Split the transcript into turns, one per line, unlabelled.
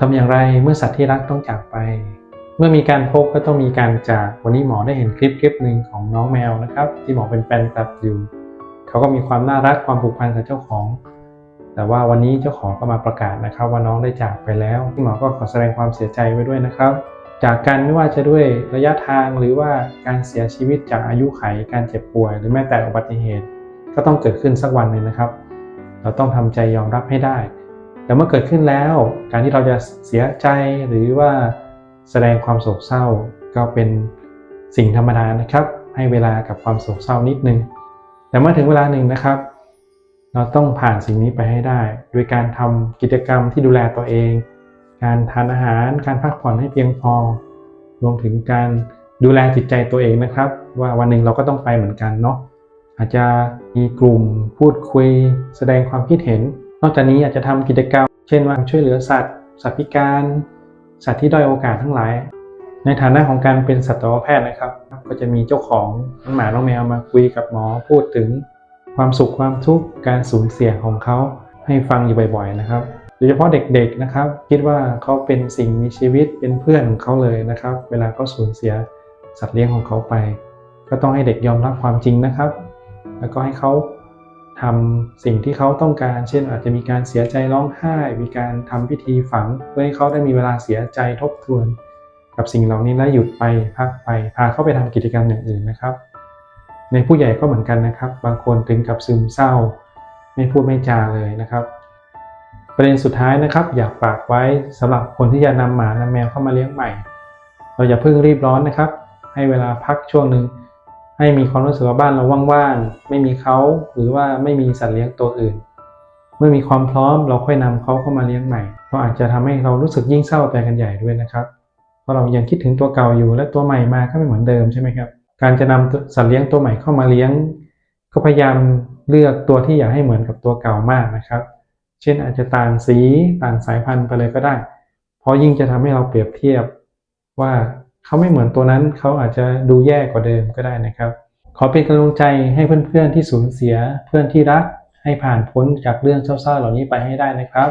ทำอย่างไรเมื่อสัตว์ที่รักต้องจากไป เมื่อมีการพบก็ต้องมีการจาก วันนี้หมอได้เห็นคลิปคลิปหนึ่งของน้องแมวนะครับ ที่หมอเป็นแฟนคลับอยู่ เขาก็มีความน่ารักความผูกพันกับเจ้าของ แต่ว่าวันนี้เจ้าของก็มาประกาศนะครับ ว่าน้องได้จากไปแล้วที่หมอก็ขอแสดงความเสียใจไว้ด้วยนะครับ จากกันไม่ว่าจะด้วยระยะทางหรือว่าการเสียชีวิตจากอายุไขการเจ็บป่วย หรือแม้แต่อุบัติเหตุ ก็ต้องเกิดขึ้นสักวันหนึ่งนะครับ เราต้องทำใจยอมรับให้ได้ แต่เมื่อเกิดขึ้นแล้ว การที่เราจะเสียใจหรือว่าแสดงความโศกเศร้าก็เป็นสิ่งธรรมดานะครับ ให้เวลากับความโศกเศร้านิดนึง แต่เมื่อถึงเวลาหนึ่งนะครับ เราต้องผ่านสิ่งนี้ไปให้ได้ โดยการทำกิจกรรมที่ดูแลตัวเอง การทานอาหาร การพักผ่อนให้เพียงพอ รวมถึงการดูแลจิตใจตัวเองนะครับ ว่าวันหนึ่งเราก็ต้องไปเหมือนกันเนาะอาจจะมีกลุ่มพูดคุย แสดงความคิดเห็น นอกจากนี้อาจจะทำกิจกรรม เช่นว่าช่วยเหลือสัตว์ สัตว์พิการ สัตว์ที่ด้อยโอกาสทั้งหลาย ในฐานะของการเป็นสัตวแพทย์นะครับ ก็จะมีเจ้าของน้องหมาน้องแมวมาคุยกับหมอพูดถึงความสุขความทุกข์การสูญเสียของเขาให้ฟังอยู่บ่อยๆนะครับโดยเฉพาะเด็กๆนะครับ คิดว่าเขาเป็นสิ่งมีชีวิตเป็นเพื่อนของเขาเลยนะครับ เวลาเขาสูญเสียสัตว์เลี้ยงของเขาไป ก็ต้องให้เด็กยอมรับความจริงนะครับ แล้วก็ให้เขา ทำสิ่งที่เขาต้องการ เช่น อาจจะมีการเสียใจร้องไห้ มีการทำพิธีฝัง เพื่อให้เขาได้มีเวลาเสียใจทบทวน กับสิ่งเหล่านี้แล้วหยุดไปพักไปพาเขาไปทำกิจกรรมอย่างอื่นนะครับ ในผู้ใหญ่ก็เหมือนกันนะครับ บางคนถึงกับซึมเศร้า ไม่พูดไม่จาเลยนะครับ ประเด็นสุดท้ายนะครับ อยากฝากไว้สำหรับคนที่จะนำหมานำแมวเข้ามาเลี้ยงใหม่ เราอย่าเพิ่งรีบร้อนนะครับ ให้เวลาพักช่วงหนึ่ง ให้มีความรู้สึกว่าบ้านเราว่างๆ ไม่มีเขาหรือว่าไม่มีสัตว์เลี้ยงตัวอื่น เมื่อมีความพร้อมเราค่อยนำเขาเข้ามาเลี้ยงใหม่เราอาจจะทำให้เรารู้สึกยิ่งเศร้าไปกันใหญ่ด้วยนะครับเพราะเรายังคิดถึงตัวเก่าอยู่และตัวใหม่มาก็ไม่เหมือนเดิมใช่ไหมครับ การจะนำสัตว์เลี้ยงตัวใหม่เข้ามาเลี้ยง ก็พยายามเลือกตัวที่อยากให้เหมือนกับตัวเก่ามากนะครับ เช่นอาจจะต่างสีต่างสายพันธุ์ไปเลยก็ได้ เพราะยิ่งจะทำให้เราเปรียบเทียบว่า เขาไม่เหมือนตัวนั้นเขาอาจจะดูแย่กว่าเดิมก็ได้นะครับ ขอเป็นกำลังใจให้เพื่อนๆที่สูญเสียเพื่อนที่รักให้ผ่านพ้นจากเรื่องเศร้าๆเหล่านี้ไปให้ได้นะครับ